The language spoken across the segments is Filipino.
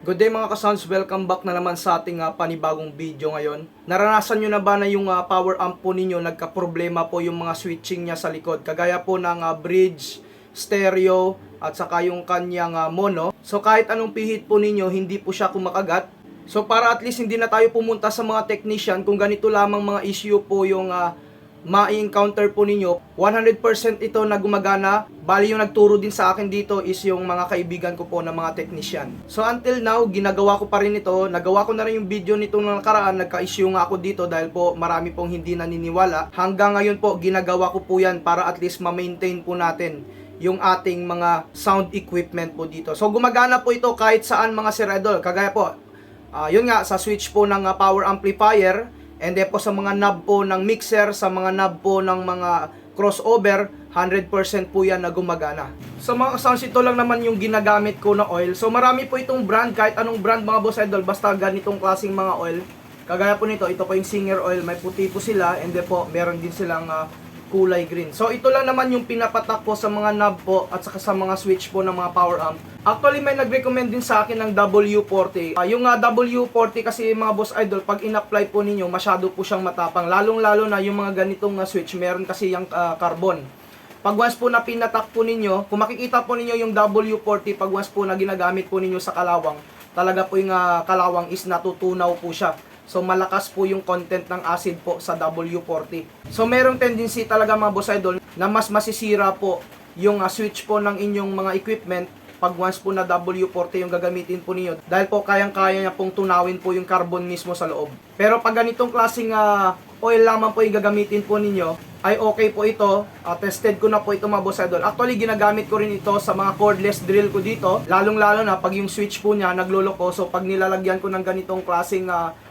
Good day mga kasons, welcome back na naman sa ating ah, panibagong video ngayon. Naranasan nyo na ba na yung ah, power amp po ninyo nagka-problema po yung mga switching niya sa likod? Kagaya po ng ah, bridge, stereo, at saka yung kanyang ah, mono. So kahit anong pihit po ninyo, hindi po siya kumakagat. So para at least hindi na tayo pumunta sa mga technician kung ganito lamang mga issue po yung ah, ma-encounter po ninyo, 100% ito na gumagana. Bali yung nagturo din sa akin dito is yung mga kaibigan ko po na mga technician. So until now, ginagawa ko pa rin ito. Nagawa ko na rin yung video nito nung nakaraan. Nagka-issue nga ako dito dahil po marami pong hindi naniniwala. Hanggang ngayon po, ginagawa ko po yan para at least ma-maintain po natin yung ating mga sound equipment po dito. So gumagana po ito kahit saan mga Sir Idol. Kagaya po, ah, yun nga, sa switch po ng ah, power amplifier, And then po sa mga knob po ng mixer, sa mga knob po ng mga crossover, 100% po yan na gumagana. Sa mga sounds, ito lang naman yung ginagamit ko na oil. So marami po itong brand, kahit anong brand mga boss idol, basta ganitong klaseng mga oil. Kagaya po nito, ito po yung Singer oil, may puti po sila, and then po meron din silang ah, kulay green. So ito lang naman yung pinapatak po sa mga knob po at saka sa mga switch po ng mga power amp. Actually may nag-recommend din sa akin ng W40. Ah, yung ah, W40 kasi mga boss idol pag in-apply po ninyo masyado po siyang matapang. Lalong-lalo na yung mga ganitong ah, switch meron kasi yung ah, carbon. Pag once po na pinatak po ninyo, kung makikita po ninyo yung W40 pag once po na ginagamit po ninyo sa kalawang, talaga po yung ah, kalawang is natutunaw po siya. So malakas po yung content ng acid po sa W40. So merong tendency talaga mga boss idol na mas masisira po yung ah, switch po ng inyong mga equipment pag once po na W40 yung gagamitin po ninyo dahil po kayang-kaya niya pong tunawin po yung carbon mismo sa loob. Pero pag ganitong klaseng ah, oil lamang po yung gagamitin po ninyo ay okay po ito. Ah, tested ko na po ito mga boss idol. Actually ginagamit ko rin ito sa mga cordless drill ko dito. Lalong-lalo na pag yung switch po niya nagloloko. So pag nilalagyan ko ng ganitong klaseng oil.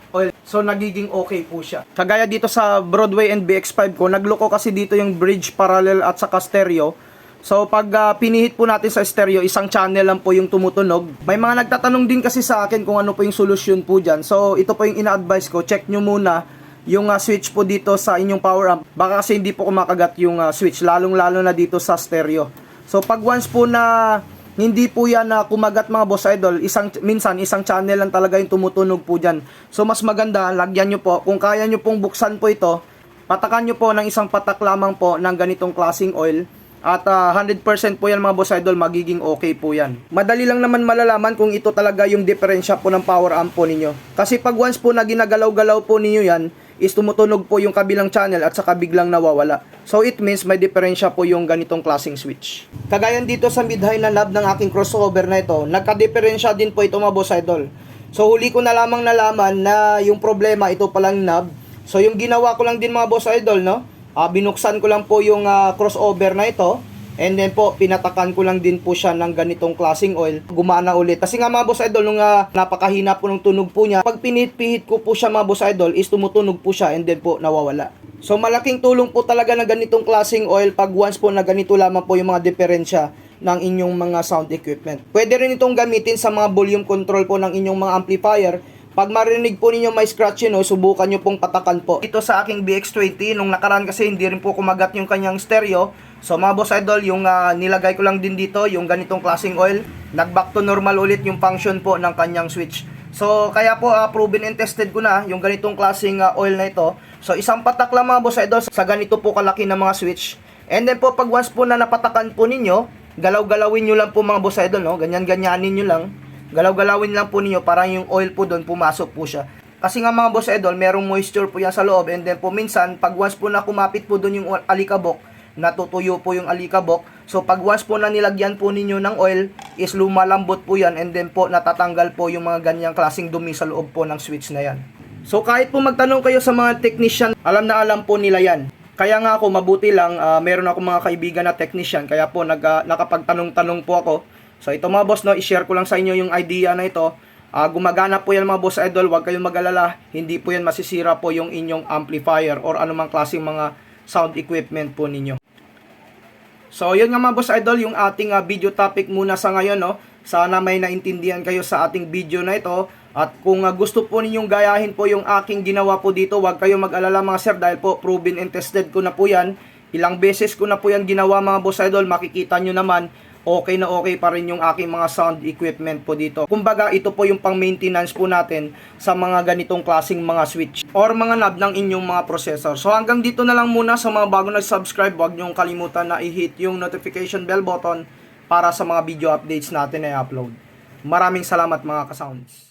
So, nagiging okay po siya. Kagaya dito sa Broadway and BX5 ko, nagloko kasi dito yung bridge parallel at saka stereo. So, pag ah, pinihit po natin sa stereo, isang channel lang po yung tumutunog. May mga nagtatanong din kasi sa akin kung ano po yung solusyon po dyan. So, ito po yung ina-advise ko. Check nyo muna yung ah, switch po dito sa inyong power amp. Baka kasi hindi po kumakagat yung ah, switch, lalong-lalo na dito sa stereo. So, pag once po na hindi po yan na kumagat mga boss idol. Isang, minsan, isang channel lang talaga yung tumutunog po dyan. So, mas maganda, lagyan nyo po. Kung kaya nyo pong buksan po ito, patakan nyo po ng isang patak lamang po ng ganitong klasing oil. At ah, 100% po yan mga boss idol, magiging okay po yan. Madali lang naman malalaman kung ito talaga yung diferensya po ng power amp po ninyo. Kasi pag once po na ginagalaw-galaw po ninyo yan, is tumutunog po yung kabilang channel at saka biglang nawawala. So it means may diferensya po yung ganitong klaseng switch. Kagayan dito sa mid-high na knob ng aking crossover na ito, nagka-diferensya din po ito mga boss idol. So huli ko na lamang nalaman na yung problema ito palang knob. So yung ginawa ko lang din mga boss idol no, ah, binuksan ko lang po yung ah, crossover na ito. And then po, pinatakan ko lang din po siya ng ganitong klaseng oil. Gumana ulit. Kasi nga mga boss idol, nung ah, napakahina po ng tunog po niya, pag pinihit-pihit ko po siya mga boss idol, is tumutunog po siya and then po nawawala. So malaking tulong po talaga ng ganitong klaseng oil pag once po na ganito lamang po yung mga diferensya ng inyong mga sound equipment. Pwede rin itong gamitin sa mga volume control po ng inyong mga amplifier pag marinig po ninyo may scratch yun, subukan nyo pong patakan po. Ito sa aking BX20, nung nakaraan kasi hindi rin po kumagat yung kanyang stereo. So mga boss idol, yung ah, nilagay ko lang din dito, yung ganitong klaseng oil, nag-back to normal ulit yung function po ng kanyang switch. So kaya po ah, proven and tested ko na yung ganitong klaseng ah, oil na ito. So isang patak lang mga boss idol sa ganito po kalaki na mga switch. And then po pag once po na napatakan po ninyo, galaw-galawin nyo lang po mga boss idol, no? ganyan-ganyanin nyo lang. Galaw-galawin lang po ninyo para yung oil po doon pumasok po siya. Kasi nga mga boss idol, merong moisture po yan sa loob and then po minsan pag once po na kumapit po doon yung alikabok, natutuyo po yung alikabok. So pag once po na nilagyan po ninyo ng oil, is lumalambot po yan and then po natatanggal po yung mga ganyang klaseng dumi sa loob po ng switch na yan. So kahit po magtanong kayo sa mga technician, alam na alam po nila yan. Kaya nga ako mabuti lang, ah, meron ako mga kaibigan na technician, kaya po nag, ah, nakapagtanong-tanong po ako. So ito mga boss, no, i-share ko lang sa inyo yung idea na ito. Ah, gumagana po yan mga boss idol, huwag kayong mag-alala, hindi po yan masisira po yung inyong amplifier or anumang klaseng mga sound equipment po ninyo. So, yun nga mga boss idol, yung ating ah, video topic muna sa ngayon, no? Sana may naintindihan kayo sa ating video na ito. At kung ah, gusto po ninyong gayahin po yung aking ginawa po dito, huwag kayong mag-alala mga sir dahil po proven and tested ko na po yan. Ilang beses ko na po yan ginawa mga boss idol, makikita nyo naman okay na okay pa rin yung aking mga sound equipment po dito. Kumbaga, ito po yung pang maintenance po natin sa mga ganitong klasing mga switch or mga knob ng inyong mga processor. So hanggang dito na lang muna sa mga bago nag-subscribe, huwag niyong kalimutan na i-hit yung notification bell button para sa mga video updates natin na i-upload. Maraming salamat mga kasounds.